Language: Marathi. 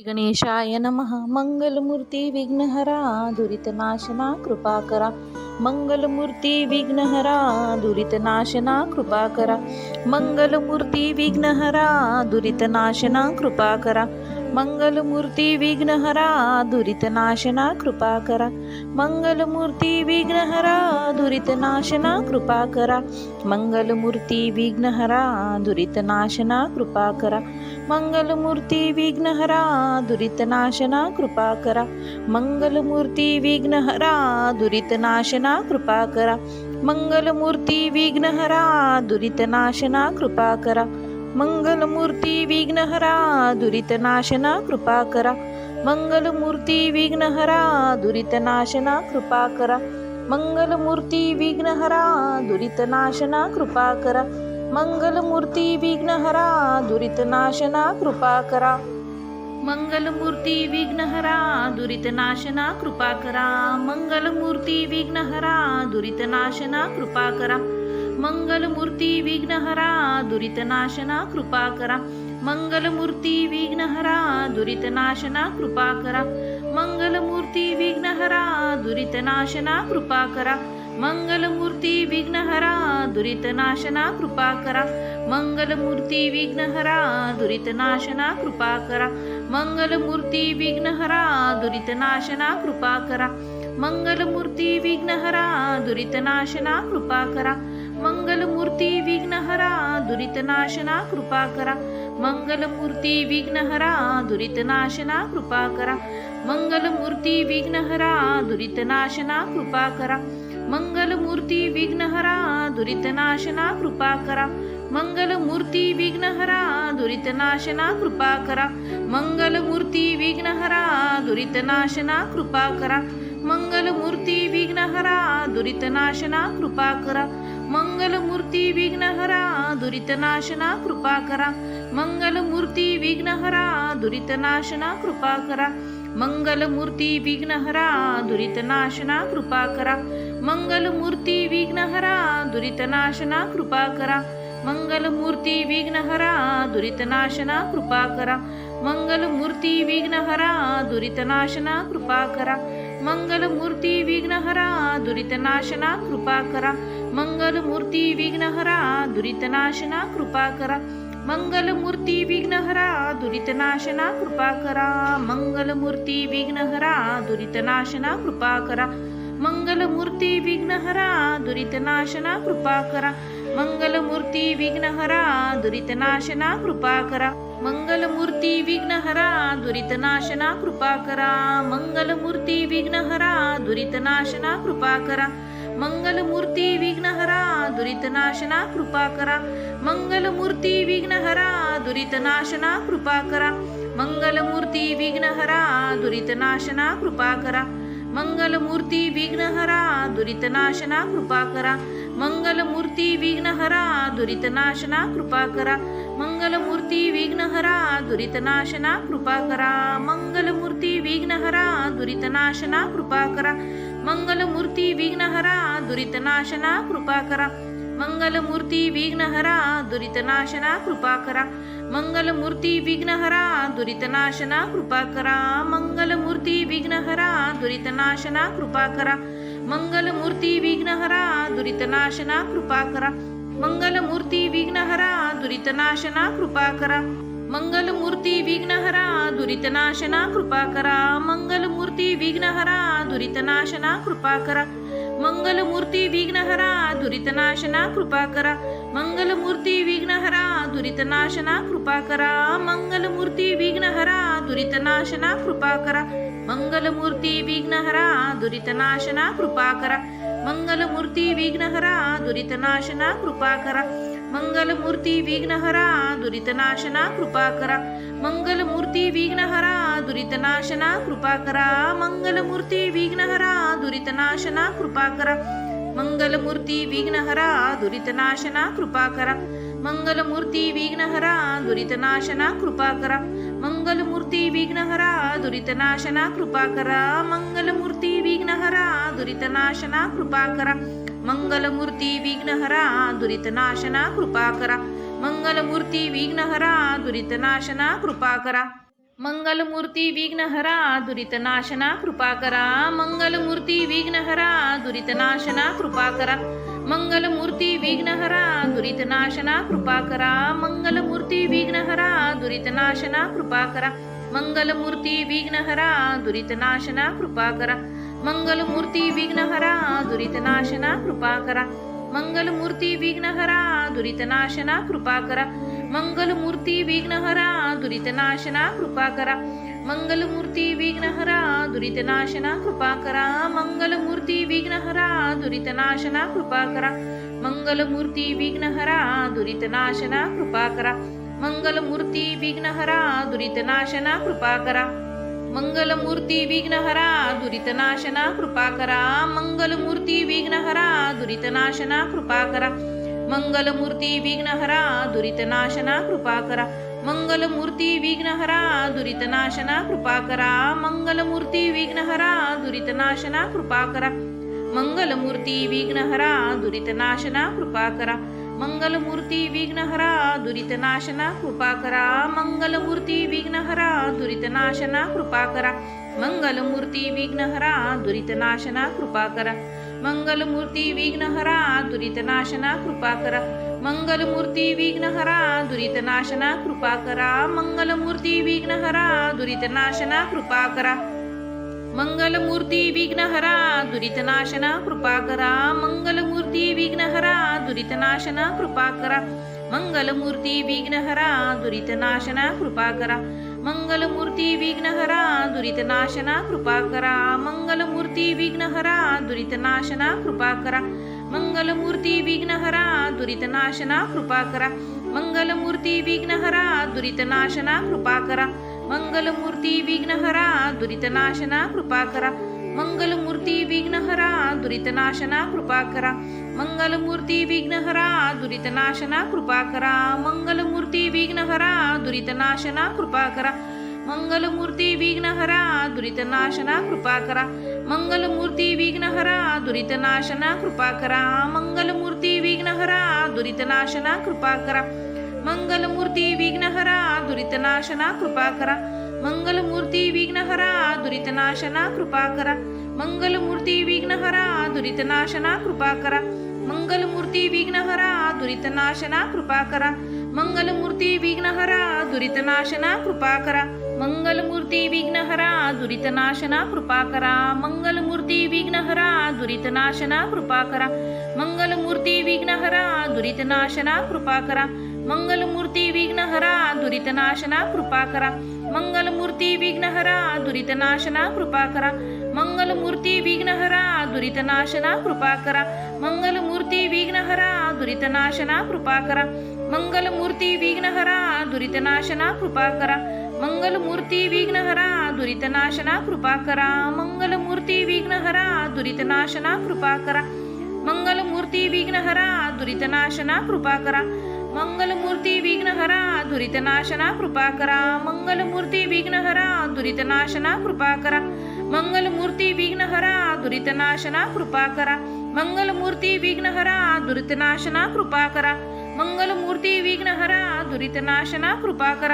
गणेशाय नमः। मंगलमूर्ती विघ्नहरा दुरितनाशना कृपा करा। मंगलमूर्ती विघ्नहरा दुरितनाशना कृपा करा। मंगलमूर्ती विघ्नहरा दुरितनाशना कृपा करा। मंगलमूर्ती विघ्नहरा दुरितनाशना कृपा करा. मंगलमूर्ती विघ्नहरा दुरितनाशना कृपा करा. मंगलमूर्ती विघ्नहरा दुरितनाशना कृपा करा. मंगलमूर्ती विघ्नहरा दुरितनाशना कृपा करा. मंगलमूर्ती विघ्नहरा दुरितनाशना कृपा करा. मंगलमूर्ती विघ्नहरा दुरितनाशना कृपा करा. मंगलमूर्ती विघ्नहरा दुरितनाशना कृपा करा. मंगलमूर्ती विघ्नहरा दुरितनाशना कृपा करा. मंगलमूर्ती विघ्नहरा दुरितनाशना कृपा करा. मंगलमूर्ती विघ्नहरा दुरितनाशना कृपा करा. मंगलमूर्ती विघ्नहरा दुरितनाशना कृपा करा. मंगलमूर्ती विघ्नहरा दुरितनाशना कृपा करा. मंगलमूर्ती विघ्नहरा दुरितनाशना कृपा करा। मंगलमूर्ती विघ्नहरा दुरितनाशना कृपा करा। मंगलमूर्ती विघ्नहरा दुरितनाशना कृपा करा। मंगलमूर्ती विघ्नहरा दुरितनाशना कृपा करा। मंगलमूर्ती विघ्नहरा दुरितनाशना कृपा करा। मंगलमूर्ती विघ्नहरा दुरितनाशना कृपा करा। मंगलमूर्ती विघ्नहरा दुरितनाशना कृपा करा। मंगलमूर्ती विघ्नहरा दुरितनाशना कृपा करा. मंगलमूर्ती विघ्नहरा दुरितनाशना कृपा करा. मंगलमूर्ती विघ्नहरा दुरितनाशना कृपा करा. मंगलमूर्ती विघ्नहरा दुरितनाशना कृपा करा. मंगलमूर्ती विघ्नहरा दुरितनाशना कृपा करा. मंगलमूर्ती विघ्नहरा दुरितनाशना कृपा करा. मंगलमूर्ती विघ्नहरा दुरितनाशना कृपा करा. मंगलमूर्ती विघ्नहरा दुरितनाशना कृपा करा. मंगलमूर्ती विघ्नहरा दुरितनाशना कृपा करा. मंगलमूर्ती विघ्नहरा दुरितनाशना कृपा करा. मंगलमूर्ती विघ्नहरा दुरितनाशना कृपा करा. मंगलमूर्ती विघ्नहरा दुरितनाशना कृपा करा. मंगलमूर्ती विघ्नहरा दुरितनाशना कृपा करा. मंगलमूर्ती विघ्नहरा दुरितनाशना कृपा करा. मंगलमूर्ती विघ्नहरा दुरितनाशना कृपा करा। मंगलमूर्ती विघ्नहरा दुरितनाशना कृपा करा। मंगलमूर्ती विघ्नहरा दुरितनाशना कृपा करा। मंगलमूर्ती विघ्नहरा दुरितनाशना कृपा करा। मंगलमूर्ती विघ्नहरा दुरितनाशना कृपा करा। मंगलमूर्ती विघ्नहरा दुरितनाशना कृपा करा। मंगलमूर्ती विघ्नहरा दुरितनाशना कृपा करा। मंगलमूर्ती विघ्नहरा दुरितनाशना कृपा करा. मंगलमूर्ती विघ्नहरा दुरितनाशना कृपा करा. मंगलमूर्ती विघ्नहरा दुरितनाशना कृपा करा. मंगलमूर्ती विघ्नहरा दुरितनाशना कृपा करा. मंगलमूर्ती विघ्नहरा दुरितनाशना कृपा करा. मंगलमूर्ती विघ्नहरा दुरितनाशना कृपा करा. मंगलमूर्ती विघ्नहरा दुरितनाशना कृपा करा. मंगलमूर्ती विघ्नहरा दुरितनाशना कृपा करा. मंगलमूर्ती विघ्नहरा दुरितनाशना कृपा करा. मंगलमूर्ती विघ्नहरा दुरितनाशना कृपा करा. मंगलमूर्ती विघ्नहरा दुरितनाशना कृपा करा. मंगलमूर्ती विघ्नहरा दुरितनाशना कृपा करा. मंगलमूर्ती विघ्नहरा दुरितनाशना कृपा करा. मंगलमूर्ती विघ्नहरा दुरितनाशना कृपा करा. मंगलमूर्ती विघ्नहरा दुरितनाशना कृपा करा. मंगलमूर्ती विघ्नहरा दुरितनाशना कृपा करा मंगलमूर्ती विघ्नहरा दुरितनाशना कृपा करा मंगलमूर्ती विघ्नहरा दुरितनाशना कृपा करा मंगलमूर्ती विघ्नहरा दुरितनाशना कृपा करा मंगलमूर्ती विघ्नहरा दुरितनाशना कृपा करा मंगलमूर्ती विघ्नहरा दुरितनाशना कृपा करा. मंगलमूर्ती विघ्नहरा दुरितनाशना कृपा करा. मंगलमूर्ती विघ्नहरा दुरितनाशना कृपा करा. मंगलमूर्ती विघ्नहरा दुरितनाशना कृपा करा. मंगलमूर्ती विघ्नहरा दुरितनाशना कृपा करा. मंगलमूर्ती विघ्नहरा दुरितनाशना कृपा करा. मंगलमूर्ती विघ्नहरा दुरितनाशना कृपा करा. मंगलमूर्ती विघ्नहरा दुरितनाशना कृपा करा. मंगलमूर्ती विघ्नहरा दुरितनाशना कृपा करा. मंगलमूर्ती विघ्नहरा दुरितनाशना कृपा करा. मंगलमूर्ती विघ्नहरा दुरितनाशना कृपा करा. मंगलमूर्ती विघ्नहरा दुरितनाशना कृपा करा. मंगलमूर्ती विघ्नहरा दुरितनाशना कृपा करा. मंगलमूर्ती विघ्नहरा दुरितनाशना कृपा करा. मंगलमूर्ती विघ्नहरा दुरितनाशना कृपा करा मंगलमूर्ती विघ्नहरा दुरितनाशना कृपा करा मंगलमूर्ती विघ्नहरा दुरितनाशना कृपा करा मंगलमूर्ती विघ्नहरा दुरितनाशना कृपा करा मंगलमूर्ती विघ्नहरा दुरितनाशना कृपा करा मंगलमूर्ती विघ्नहरा दुरितनाशना कृपा करा मंगलमूर्ती विघ्नहरा दुरितनाशना कृपा करा मंगलमूर्ती विघ्नहरा दुरितनाशना कृपा करा मंगलमूर्ती विघ्नहरा दुरितनाशना कृपा करा मंगलमूर्ती विघ्नहरा दुरितनाशना कृपा करा मंगलमूर्ती विघ्नहरा दुरितनाशना कृपा करा मंगलमूर्ती विघ्नहरा दुरितनाशना कृपा करा मंगलमूर्ती विघ्नहरा दुरितनाशना कृपा करा मंगलमूर्ती विघ्नहरा दुरितनाशना कृपा करा. मंगलमूर्ती विघ्नहरा दुरितनाशना कृपा करा. मंगलमूर्ती विघ्नहरा दुरितनाशना कृपा करा. मंगलमूर्ती विघ्नहरा दुरितनाशना कृपा करा. मंगलमूर्ती विघ्नहरा दुरितनाशना कृपा करा. मंगलमूर्ती विघ्नहरा दुरितनाशना कृपा करा. मंगलमूर्ती विघ्नहरा दुरितनाशना कृपा करा. मंगलमूर्ती विघ्नहरा दुरितनाशना कृपा करा. मंगलमूर्ती विघ्नहरा दुरितनाशना कृपा करा. मंगलमूर्ती विघ्नहरा दुरितनाशना कृपा करा. मंगलमूर्ती विघ्नहरा दुरितनाशना कृपा करा. मंगलमूर्ती विघ्नहरा दुरितनाशना कृपा करा. मंगलमूर्ती विघ्नहरा दुरितनाशना कृपा करा. मंगलमूर्ती विघ्नहरा दुरितनाशना कृपा करा. मंगलमूर्ती विघ्नहरा दुरितनाशना कृपा करा. मंगलमूर्ती विघ्नहरा दुरितनाशना कृपा करा. मंगलमूर्ती विघ्नहरा दुरितनाशना कृपा करा. मंगलमूर्ती विघ्नहरा दुरितनाशना कृपा करा. मंगलमूर्ती विघ्नहरा दुरितनाशना कृपा करा. मंगलमूर्ती विघ्नहरा दुरितनाशना कृपा करा. मंगलमूर्ती विघ्नहरा दुरितनाशना कृपा करा. मंगलमूर्ती विघ्नहरा दुरितनाशना कृपा करा. मंगलमूर्ती विघ्नहरा दुरितनाशना कृपा करा. मंगलमूर्ती विघ्नहरा दुरितनाशना कृपा करा. मंगलमूर्ती विघ्नहरा दुरितनाशना कृपा करा. मंगलमूर्ती विघ्नहरा दुरितनाशना कृपा करा. मंगलमूर्ती विघ्नहरा दुरितनाशना कृपा करा. मंगलमूर्ती विघ्नहरा दुरितनाशना कृपा करा. मंगलमूर्ती विघ्नहरा दुरितनाशना कृपा करा मंगलमूर्ती विघ्नहरा दुरितनाशना कृपा करा मंगलमूर्ती विघ्नहरा दुरितनाशना कृपा करा मंगलमूर्ती विघ्नहरा दुरितनाशना कृपा करा मंगलमूर्ती विघ्नहरा दुरितनाशना कृपा करा मंगलमूर्ती विघ्नहरा दुरितनाशना कृपा करा मंगलमूर्ती विघ्नहरा दुरितनाशना कृपा करा मंगलमूर्ती विघ्नहरा दुरितनाशना कृपा करा मंगलमूर्ती विघ्नहरा दुरितनाशना कृपा करा. मंगलमूर्ती विघ्नहरा दुरितनाशना कृपा करा. मंगलमूर्ती विघ्नहरा दुरितनाशना कृपा करा. मंगलमूर्ती विघ्नहरा दुरितनाशना कृपा करा. मंगलमूर्ती विघ्नहरा दुरितनाशना कृपा करा.